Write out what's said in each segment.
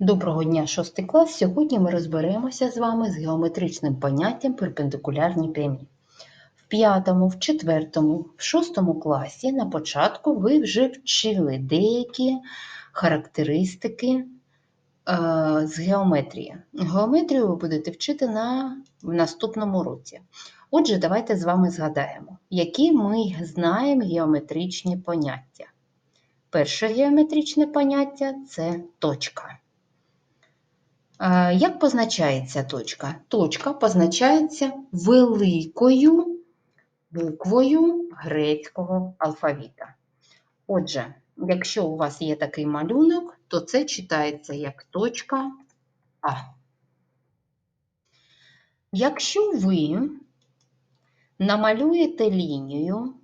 Доброго дня, шостий клас. Сьогодні ми розберемося з вами з геометричним поняттям перпендикулярні прямі. В п'ятому, в четвертому, в шостому класі на початку ви вже вчили деякі характеристики е, з геометрії. Геометрію ви будете вчити на, в наступному році. Отже, давайте з вами згадаємо, які ми знаємо геометричні поняття. Перше геометричне поняття це точка. Е, Як позначається точка? Точка позначається великою буквою грецького алфавіта. Отже, якщо у вас є такий малюнок, то це читається як точка А. Якщо ви намалюєте лінію,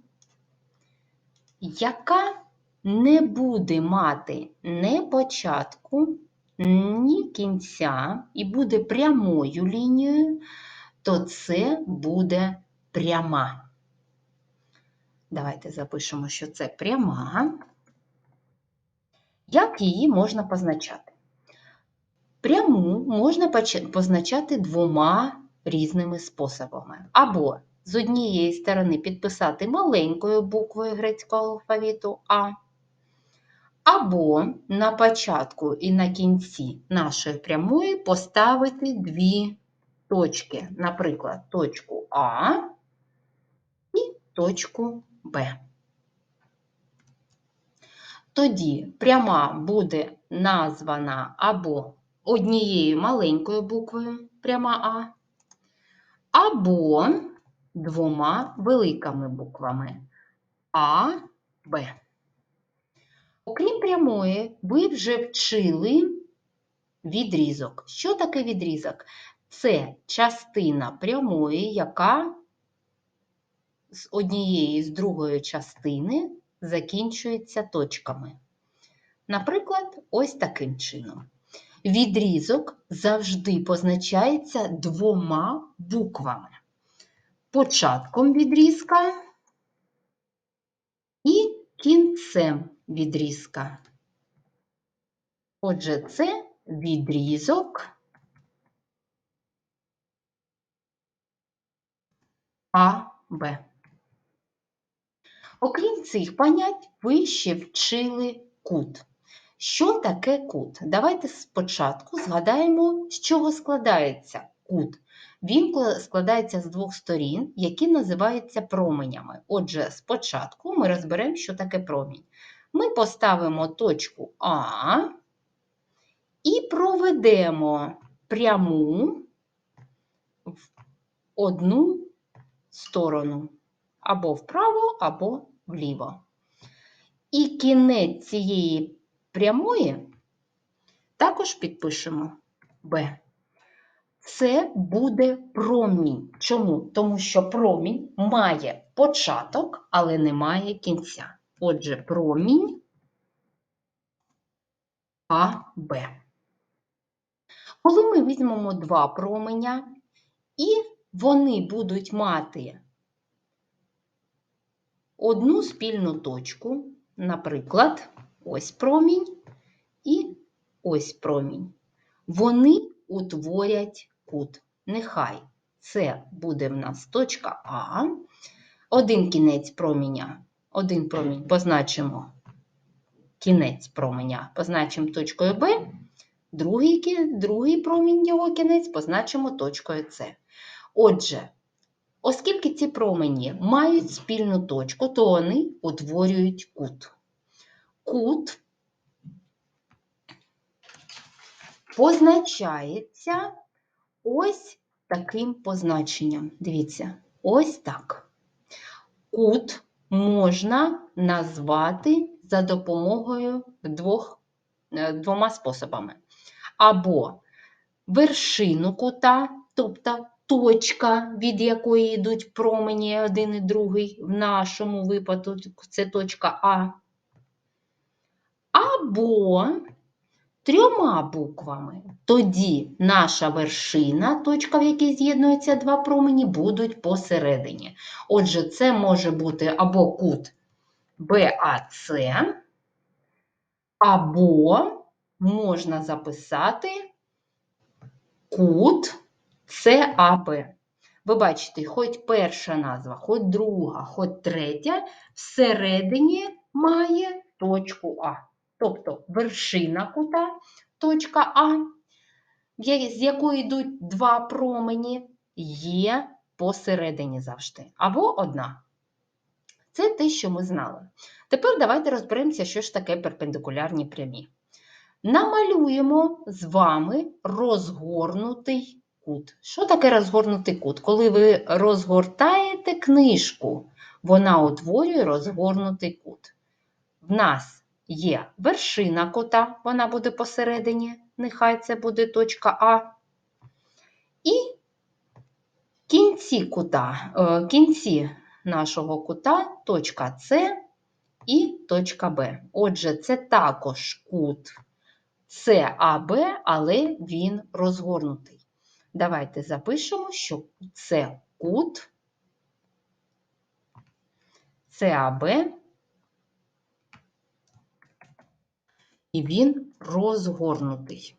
яка не буде мати ні початку, ні кінця і буде прямою лінією, то це буде пряма. Давайте запишемо, що це пряма. Як її можна позначати? Пряму можна позначати двома різними способами. Або з однієї сторони підписати маленькою буквою грецького алфавіту А, або на початку і на кінці нашої прямої поставити дві точки, наприклад, точку А і точку Б. Тоді пряма буде названа або однією маленькою буквою пряма А, або двома великими буквами А, Б. Окрім прямої, ви вже вчили відрізок. Що таке відрізок? Це частина прямої, яка з однієї з другої частини закінчується точками. Наприклад, ось таким чином. Відрізок завжди позначається двома буквами. Початком відрізка і кінцем відрізка. Отже, це відрізок АБ. Окрім цих понять, ви ще вчили кут. Що таке кут? Давайте спочатку згадаємо, з чого складається кут. Він складається з двох сторін, які називаються променями. Отже, спочатку ми розберемо, що таке промінь. Ми поставимо точку А і проведемо пряму в одну сторону або вправо, або вліво. І кінець цієї прямої також підпишемо Б. Це буде промінь. Чому? Тому що промінь має початок, але не має кінця. Отже, промінь АБ. Коли ми візьмемо два променя, і вони будуть мати одну спільну точку, наприклад, ось промінь і ось промінь. Вони утворять кут. Нехай це буде в нас точка А, один кінець проміня, один промінь позначимо кінець променя, позначимо точкою Б, другий, другий промінь його кінець позначимо точкою С. Отже, Оскільки ці промені мають спільну точку, то вони утворюють кут. Кут позначається ось таким позначенням. Дивіться, ось так. Кут можна назвати за допомогою двох, е, двома способами. Або вершину кута, тобто точка, від якої йдуть промені один і другий, в нашому випадку це точка А. Або трьома буквами. Тоді наша вершина, точка, в якій з'єднуються два промені, будуть посередині. Отже, це може бути або кут БАЦ, або можна записати кут ЦАБ. Ви бачите, хоч перша назва, хоч друга, хоч третя, всередині має точку А. Тобто вершина кута, точка А, з якої йдуть два промені, є посередині завжди. Або одна. Це те, що ми знали. Тепер давайте розберемося, що ж таке перпендикулярні прямі. Намалюємо з вами розгорнутий кут. Що таке розгорнутий кут? Коли ви розгортаєте книжку, вона утворює розгорнутий кут. В нас є вершина кута, вона буде посередині, нехай це буде точка А. І кінці кута, е, кінці нашого кута точка С і точка Б. Отже, це також кут САБ, але він розгорнутий. Давайте запишемо, що це кут САБ, і він розгорнутий.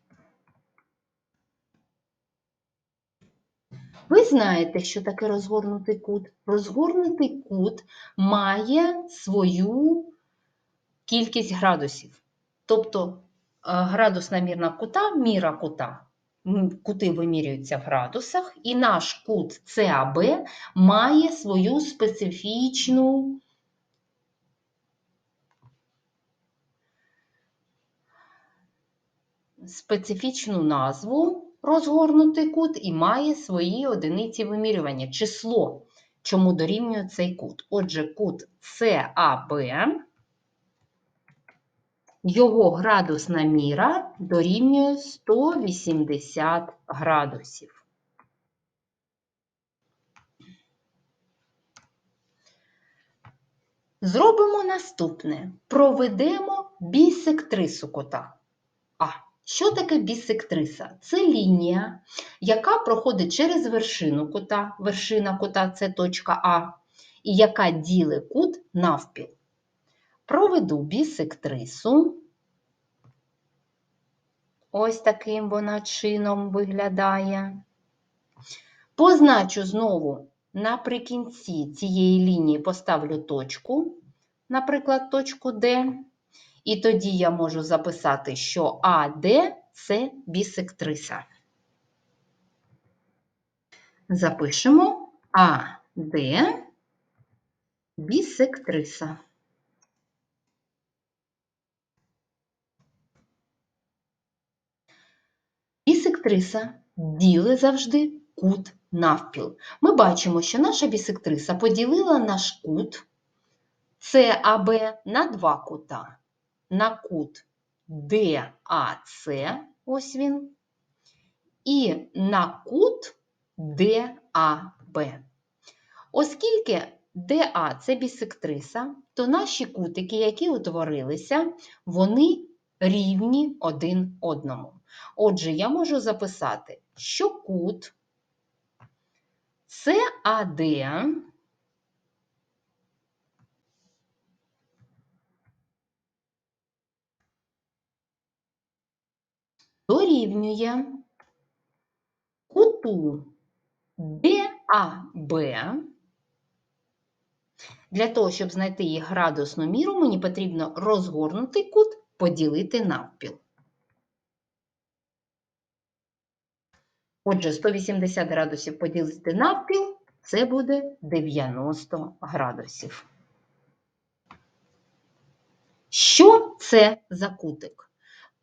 Ви знаєте, що таке розгорнутий кут? Розгорнутий кут має свою кількість градусів. Тобто е, градусна мірна кута, міра кута, кути вимірюються в градусах, і наш кут САБ має свою специфічну специфічну назву розгорнутий кут і має свої одиниці вимірювання, число, чому дорівнює цей кут. Отже, кут САБ, його градусна міра дорівнює 180 градусів. Зробимо наступне: проведемо бісектрису кота. А. Що таке бісектриса? Це лінія, яка проходить через вершину кута, вершина кута це точка А, і яка ділить кут навпіл. Проведу бісектрису. Ось таким вона чином виглядає. Позначу знову наприкінці цієї лінії поставлю точку, наприклад, точку Д. І тоді я можу записати, що АД це бісектриса. Запишемо АД бісектриса. Бісектриса діли завжди кут навпіл. Ми бачимо, що наша бісектриса поділила наш кут САБ на два кута на кут ДАЦ, ось він, і на кут ДАБ. Оскільки ДА це бісектриса, то наші кутики, які утворилися, вони рівні один одному. Отже, я можу записати, що кут САД дорівнює куту ДАБ. Для того, щоб знайти її градусну міру, мені потрібно розгорнутий кут поділити навпіл. Отже, 180 градусів поділити навпіл це буде 90 градусів. Що це за кутик?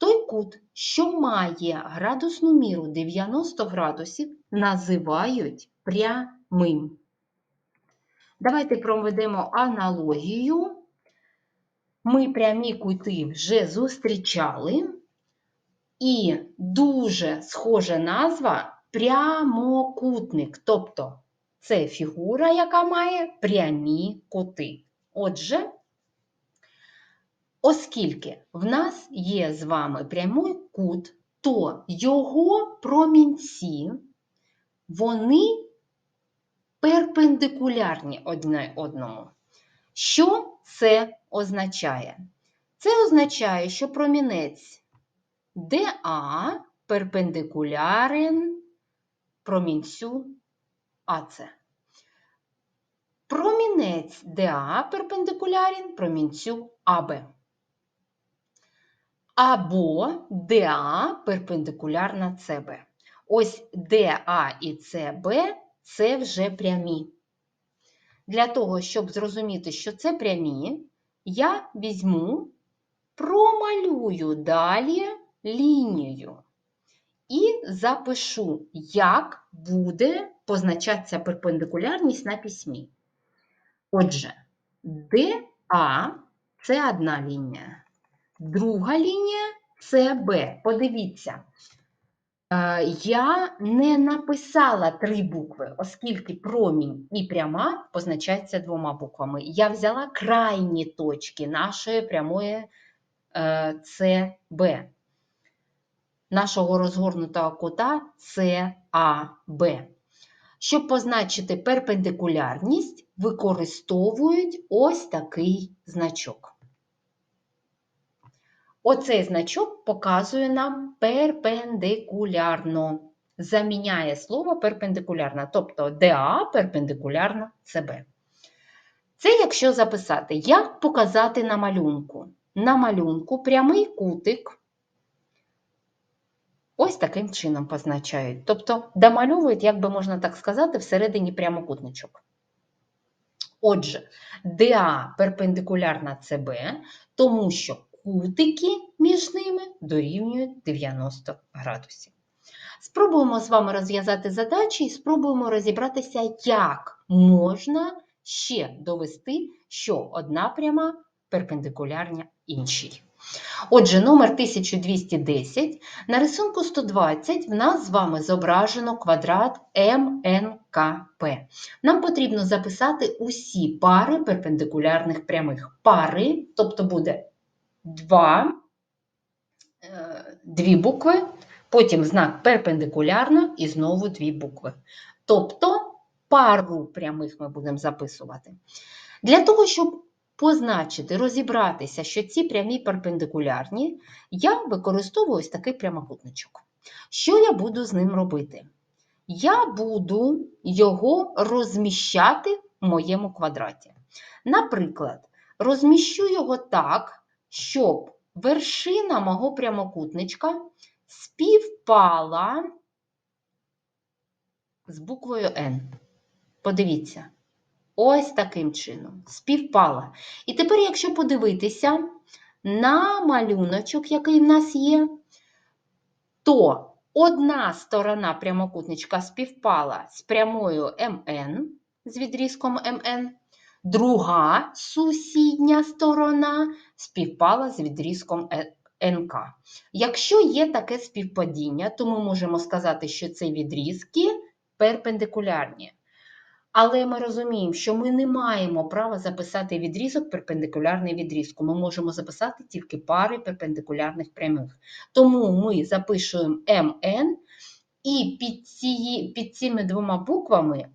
Той кут, що має градусну міру 90 градусів, називають прямим. Давайте проведемо аналогію. Ми прямі кути вже зустрічали, і дуже схожа назва прямокутник. Тобто це фігура, яка має прямі кути. Отже, Оскільки в нас є з вами прямий кут, то його промінці, вони перпендикулярні одне одному. Що це означає? Це означає, що промінець ДА перпендикулярен промінцю АЦ. Промінець ДА перпендикулярен промінцю АБ. Або ДА перпендикулярна СБ. Ось ДА і СБ це вже прямі. Для того, щоб зрозуміти, що це прямі, я візьму, промалюю далі лінію і запишу, як буде позначатися перпендикулярність на письмі. Отже, ДА це одна лінія, друга лінія це Б. Подивіться, е, я не написала три букви, оскільки промінь і пряма позначаються двома буквами. Я взяла крайні точки нашої прямої е, СБ, нашого розгорнутого кута САБ. Щоб позначити перпендикулярність, використовують ось такий значок. Оцей значок показує нам перпендикулярно. Заміняє слово перпендикулярна, тобто ДА перпендикулярна СБ. Це якщо записати, як показати на малюнку. На малюнку прямий кутик ось таким чином позначають. Тобто домальовують, як би можна так сказати, всередині прямокутничок. Отже, ДА перпендикулярна СБ, тому що кутики між ними дорівнюють 90 градусів. Спробуємо з вами розв'язати задачі і спробуємо розібратися, як можна ще довести, що одна пряма перпендикулярна іншій. Отже, номер 1210 на рисунку 120 в нас з вами зображено квадрат МНКП. Нам потрібно записати усі пари перпендикулярних прямих. Пари, тобто буде два, е, дві букви, потім знак перпендикулярно і знову дві букви. Тобто пару прямих ми будемо записувати. Для того, щоб позначити, розібратися, що ці прямі перпендикулярні, я використовую ось такий прямокутничок. Що я буду з ним робити? Я буду його розміщати в моєму квадраті. Наприклад, розміщу його так, щоб вершина мого прямокутничка співпала з буквою N. Подивіться. Ось таким чином. Співпала. І тепер, якщо подивитися на малюночок, який в нас є, то одна сторона прямокутничка співпала з прямою МН, з відрізком МН, друга сусідня сторона співпала з відрізком НК. Якщо є таке співпадіння, то ми можемо сказати, що це відрізки перпендикулярні. Але ми розуміємо, що ми не маємо права записати відрізок перпендикулярний відрізку. Ми можемо записати тільки пари перпендикулярних прямих. Тому ми запишуємо МН і під, ці, під цими двома буквами е,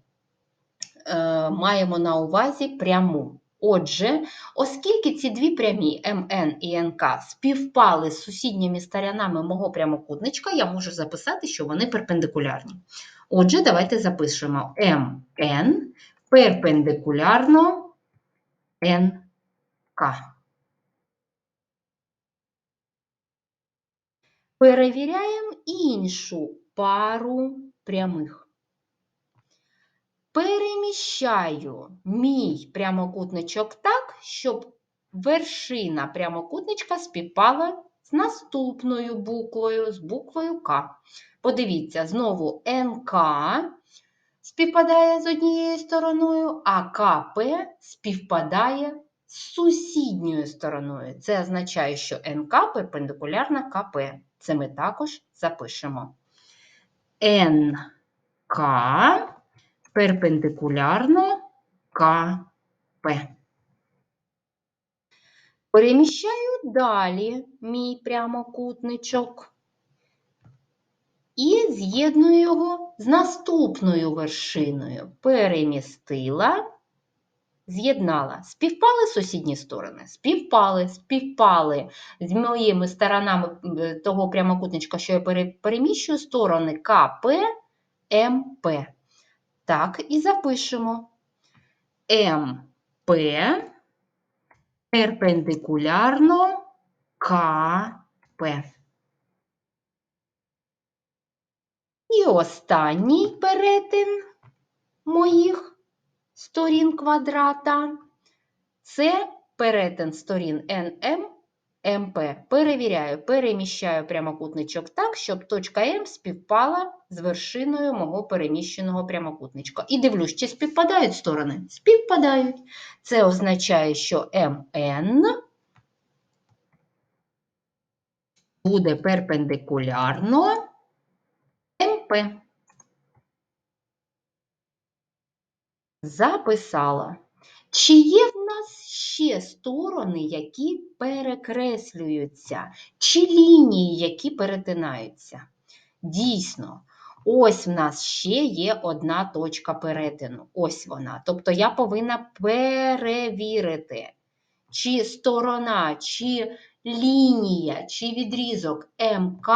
маємо на увазі пряму. Отже, оскільки ці дві прямі МН і НК співпали з сусідніми сторонами мого прямокутничка, я можу записати, що вони перпендикулярні. Отже, давайте запишемо МН перпендикулярно НК. Перевіряємо іншу пару прямих. Переміщаю мій прямокутничок так, щоб вершина прямокутничка співпала з наступною буквою, з буквою К. Подивіться, знову НК співпадає з однією стороною, а КП співпадає з сусідньою стороною. Це означає, що НК перпендикулярна КП. Це ми також запишемо. НК перпендикулярно КП. Переміщаю далі мій прямокутничок і з'єдную його з наступною вершиною. Перемістила з'єднала. Співпали сусідні сторони? Співпали, співпали з моїми сторонами е, того прямокутничка, що я переміщую сторони КП, МП. Так, і запишемо. МП перпендикулярно КП. І останній перетин моїх сторін квадрата це перетин сторін НМ, МП. Перевіряю, переміщаю прямокутничок так, щоб точка М співпала з вершиною мого переміщеного прямокутничка. І дивлюсь, чи співпадають сторони? Співпадають. Це означає, що МН буде перпендикулярно МП. Записала. Чи є в нас ще сторони, які перекреслюються, чи лінії, які перетинаються? Дійсно, ось в нас ще є одна точка перетину. Ось вона. Тобто я повинна перевірити, чи сторона, чи лінія, чи відрізок МК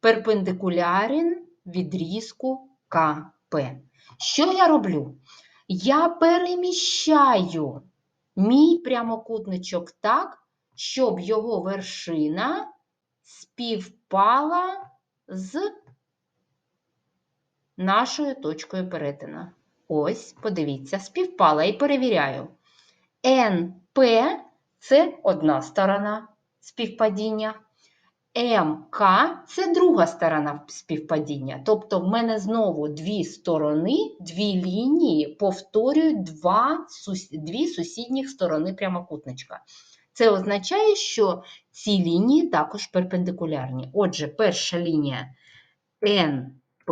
перпендикулярен відрізку КП. Що я роблю? Я переміщаю мій прямокутничок так, щоб його вершина співпала з нашою точкою перетину. Ось, подивіться, співпала і перевіряю. НП це одна сторона співпадіння. МК це друга сторона співпадіння. Тобто в мене знову дві сторони, дві лінії повторюють два, дві сусідніх сторони прямокутничка. Це означає, що ці лінії також перпендикулярні. Отже, перша лінія НП,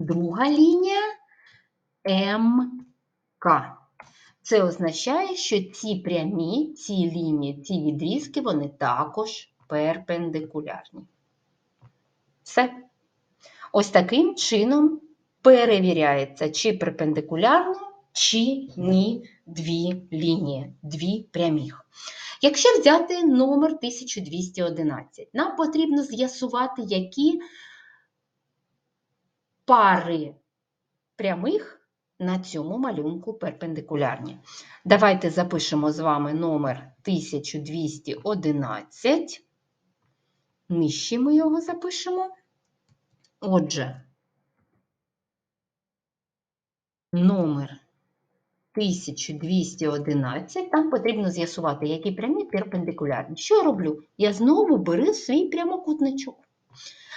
друга лінія МК. Це означає, що ці прямі, ці лінії, ці відрізки, вони також перпендикулярні. Все. Ось таким чином перевіряється, чи перпендикулярно, чи ні дві лінії, дві прямих. Якщо взяти номер 1211, нам потрібно з'ясувати, які пари прямих на цьому малюнку перпендикулярні. Давайте запишемо з вами номер 1211. Нижче ми його запишемо. Отже, номер 1211, там потрібно з'ясувати, які прямі перпендикулярні. Що я роблю? Я знову беру свій прямокутничок.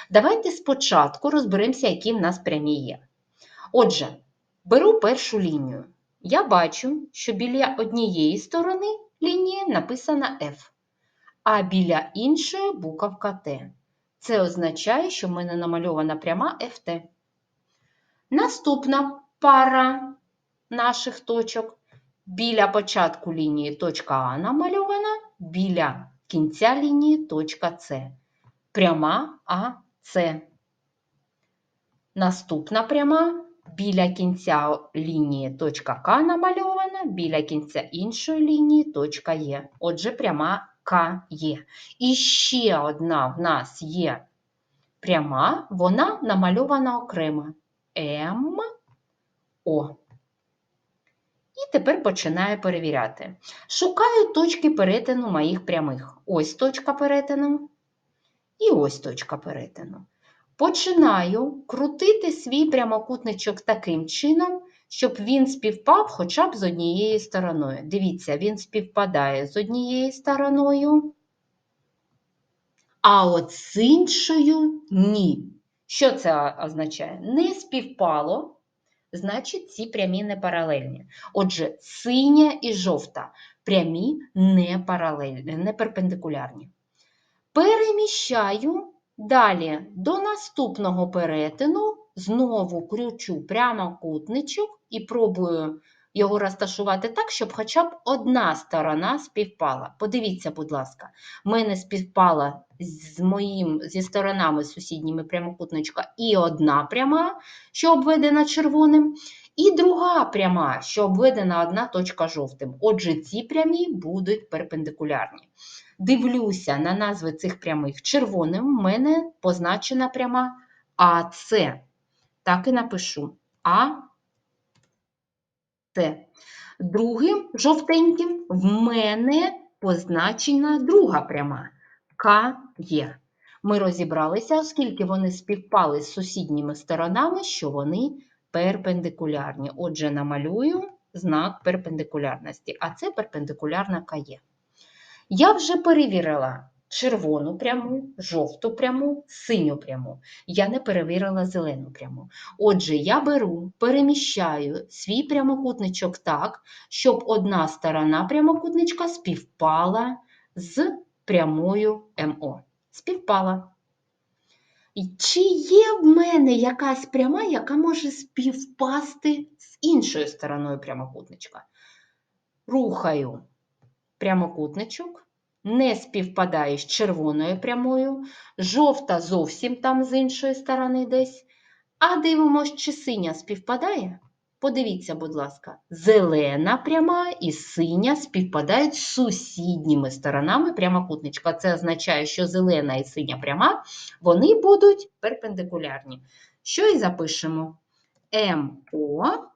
Давайте спочатку розберемося, які в нас прямі є. Отже, беру першу лінію. Я бачу, що біля однієї сторони лінії написана F, а біля іншої буковка Т. Це означає, що в мене намальована пряма FT. Наступна пара наших точок. Біля початку лінії точка А намальована, біля кінця лінії точка С. Пряма АС. Наступна пряма біля кінця лінії точка К намальована, біля кінця іншої лінії точка Є. Отже, пряма К є. І ще одна в нас є пряма, вона намальована окремо. М, О. І тепер починаю перевіряти. Шукаю точки перетину моїх прямих. Ось точка перетину. І ось точка перетину. Починаю крутити свій прямокутничок таким чином, щоб він співпав хоча б з однією стороною. Дивіться, він співпадає з однією стороною, а от з іншою ні. Що це означає? Не співпало, значить ці прямі не паралельні. Отже, синя і жовта прямі не паралельні, не перпендикулярні. Переміщаю далі до наступного перетину, знову кручу прямокутничок і пробую його розташувати так, щоб хоча б одна сторона співпала. Подивіться, будь ласка, в мене співпала з моїм, зі сторонами сусідніми прямокутничка і одна пряма, що обведена червоним, і друга пряма, що обведена одна точка жовтим. Отже, ці прямі будуть перпендикулярні. Дивлюся на назви цих прямих. Червоним в мене позначена пряма АС. Так і напишу. А С. Другим жовтеньким в мене позначена друга пряма КЄ. Ми розібралися, оскільки вони співпали з сусідніми сторонами, що вони перпендикулярні. Отже, намалюю знак перпендикулярності, а це перпендикулярна КЄ. Я вже перевірила червону пряму, жовту пряму, синю пряму. Я не перевірила зелену пряму. Отже, я беру, переміщаю свій прямокутничок так, щоб одна сторона прямокутничка співпала з прямою МО. Співпала. Чи є в мене якась пряма, яка може співпасти з іншою стороною прямокутничка? Рухаю прямокутничок, не співпадає з червоною прямою, жовта зовсім там з іншої сторони десь. А дивимось, чи синя співпадає? Подивіться, будь ласка, зелена пряма і синя співпадають з сусідніми сторонами прямокутничка. Це означає, що зелена і синя пряма вони будуть перпендикулярні. Що і запишемо? МО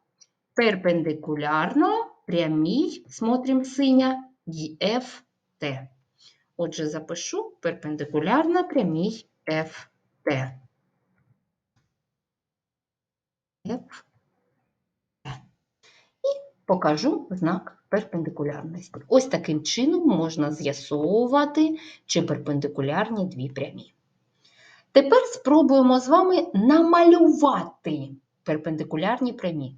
перпендикулярно прямій, смотрим синя, Отже, запишу перпендикулярно прямій ФТ. F покажу знак перпендикулярності. Ось таким чином можна з'ясовувати, чи перпендикулярні дві прямі. Тепер спробуємо з вами намалювати перпендикулярні прямі.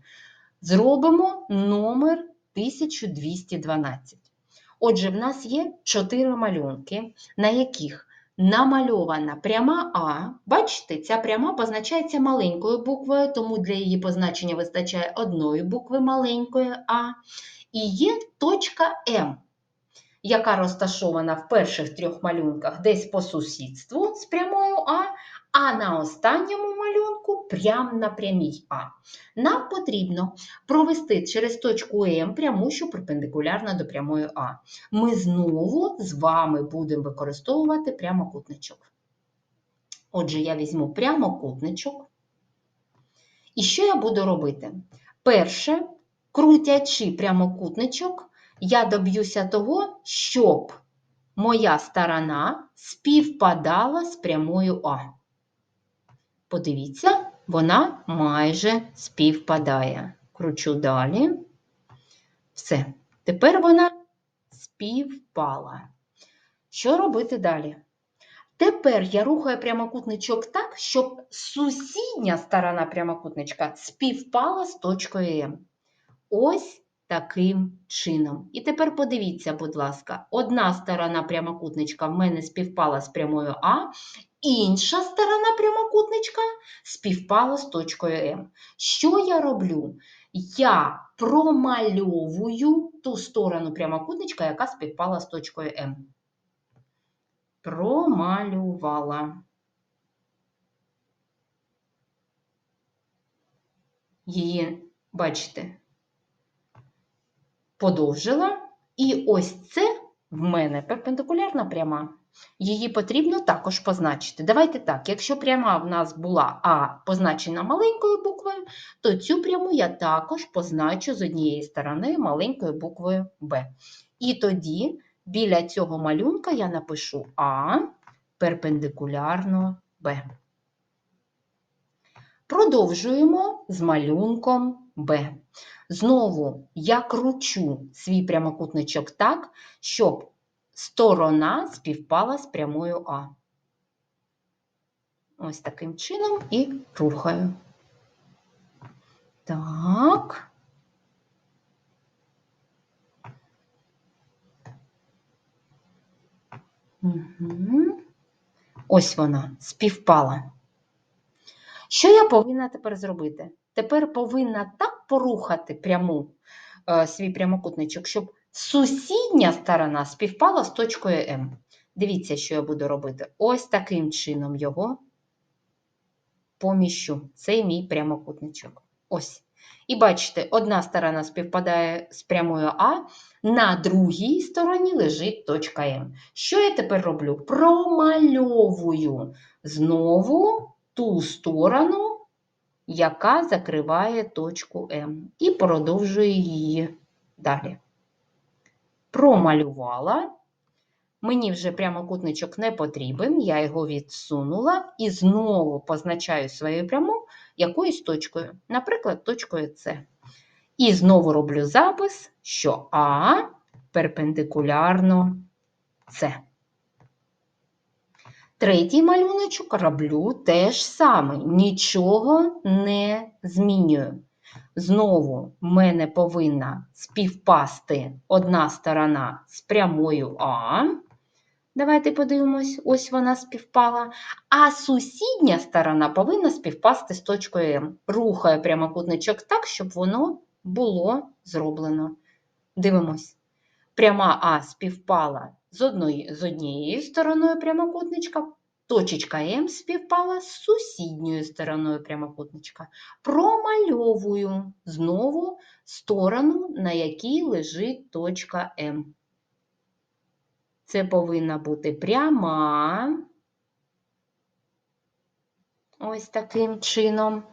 Зробимо номер 1212. Отже, в нас є чотири малюнки, на яких намальована пряма А. Бачите, ця пряма позначається маленькою буквою, тому для її позначення вистачає одної букви маленької А. І є точка М, яка розташована в перших трьох малюнках десь по сусідству з прямою А, а на останньому малюнку прямо на прямій А. Нам потрібно провести через точку М пряму, що перпендикулярна до прямої А. Ми знову з вами будемо використовувати прямокутничок. Отже, я візьму прямокутничок. І що я буду робити? Перше, крутячи прямокутничок, я доб'юся того, щоб моя сторона співпадала з прямою А. Подивіться, вона майже співпадає. Кручу далі. Все. Тепер вона співпала. Що робити далі? Тепер я рухаю прямокутничок так, щоб сусідня сторона прямокутничка співпала з точкою М. Ось таким чином. І тепер подивіться, будь ласка, одна сторона прямокутничка в мене співпала з прямою А, інша сторона прямокутничка співпала з точкою М. Що я роблю? Я промальовую ту сторону прямокутничка, яка співпала з точкою М. Промалювала. Її, бачите, подовжила. І ось це в мене перпендикулярна пряма. Її потрібно також позначити. Давайте так, якщо пряма в нас була А позначена маленькою буквою, то цю пряму я також позначу з однієї сторони маленькою буквою Б. І тоді біля цього малюнка я напишу А перпендикулярно Б. Продовжуємо з малюнком Б. Знову я кручу свій прямокутничок так, щоб сторона співпала з прямою А. Ось таким чином і рухаю. Так. Угу. Ось вона співпала. Що я повинна тепер зробити? Тепер повинна так порухати пряму е, свій прямокутничок, щоб сусідня сторона співпала з точкою М. Дивіться, що я буду робити. Ось таким чином його поміщу. Це мій прямокутничок. Ось. І бачите, одна сторона співпадає з прямою А, на другій стороні лежить точка М. Що я тепер роблю? Промальовую знову ту сторону, яка закриває точку М, і продовжую її далі. Промалювала. Мені вже прямокутничок не потрібен, я його відсунула і знову позначаю свою пряму якоюсь точкою, наприклад, точкою С. І знову роблю запис, що А перпендикулярно С. Третій малюночок роблю теж саме, нічого не змінюю. Знову в мене повинна співпасти одна сторона з прямою А. Давайте подивимось, ось вона співпала. А сусідня сторона повинна співпасти з точкою М. Рухаю прямокутничок так, щоб воно було зроблено. Дивимось. Пряма А співпала з, одної, з однією стороною прямокутничка, точечка М співпала з сусідньою стороною прямокутничка. Промальовую знову сторону, на якій лежить точка М. Це повинна бути пряма. Ось таким чином.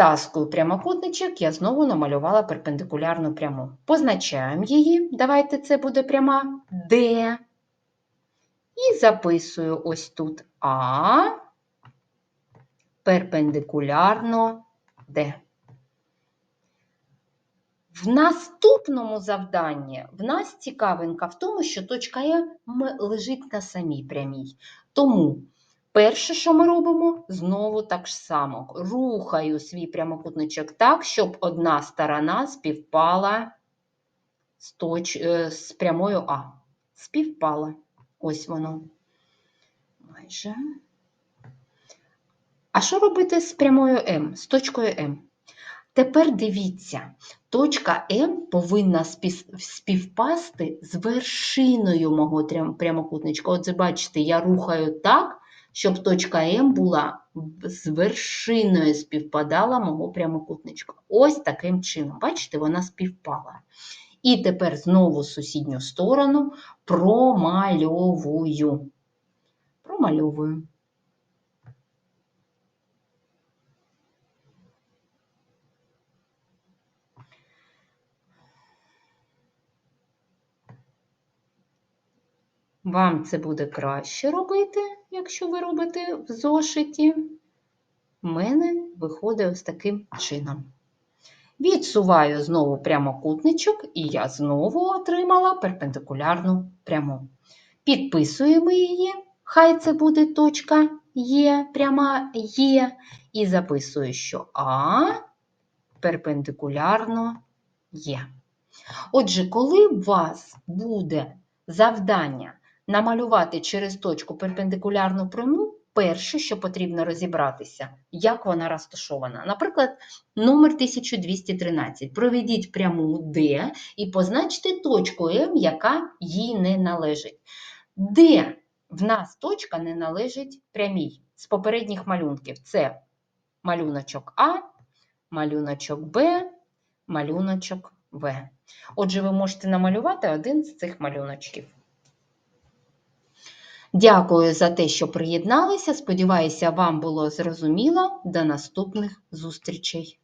Відтаскую прямокутничок, я знову намалювала перпендикулярну пряму. Позначаємо її. Давайте це буде пряма D. І записую ось тут А перпендикулярно D. В наступному завданні в нас цікавинка в тому, що точка Е лежить на самій прямій. Тому перше, що ми робимо, знову так ж само. Рухаю свій прямокутничок так, щоб одна сторона співпала з, точ... е, з прямою А. Співпала. Ось воно. Майже. А що робити з прямою М, з точкою М? Тепер дивіться, точка М повинна співпасти з вершиною мого прямокутничка. Отже, бачите, я рухаю так, щоб точка М була з вершиною співпадала мого прямокутничка. Ось таким чином. Бачите, вона співпала. І тепер знову сусідню сторону промальовую. Промальовую. Вам це буде краще робити, якщо ви робите в зошиті. У мене виходить ось таким чином. Відсуваю знову прямокутничок, і я знову отримала перпендикулярну пряму. Підписуємо її, хай це буде точка Є, пряма Є, і записую, що А перпендикулярно Є. Отже, коли у вас буде завдання намалювати через точку перпендикулярну пряму, перше, що потрібно розібратися, як вона розташована. Наприклад, номер 1213. Проведіть пряму D і позначте точку М, яка їй не належить. Де в нас точка не належить прямій з попередніх малюнків. Це малюночок А, малюночок Б, малюночок В. Отже, ви можете намалювати один з цих малюночків. Дякую за те, що приєдналися. Сподіваюся, вам було зрозуміло. До наступних зустрічей!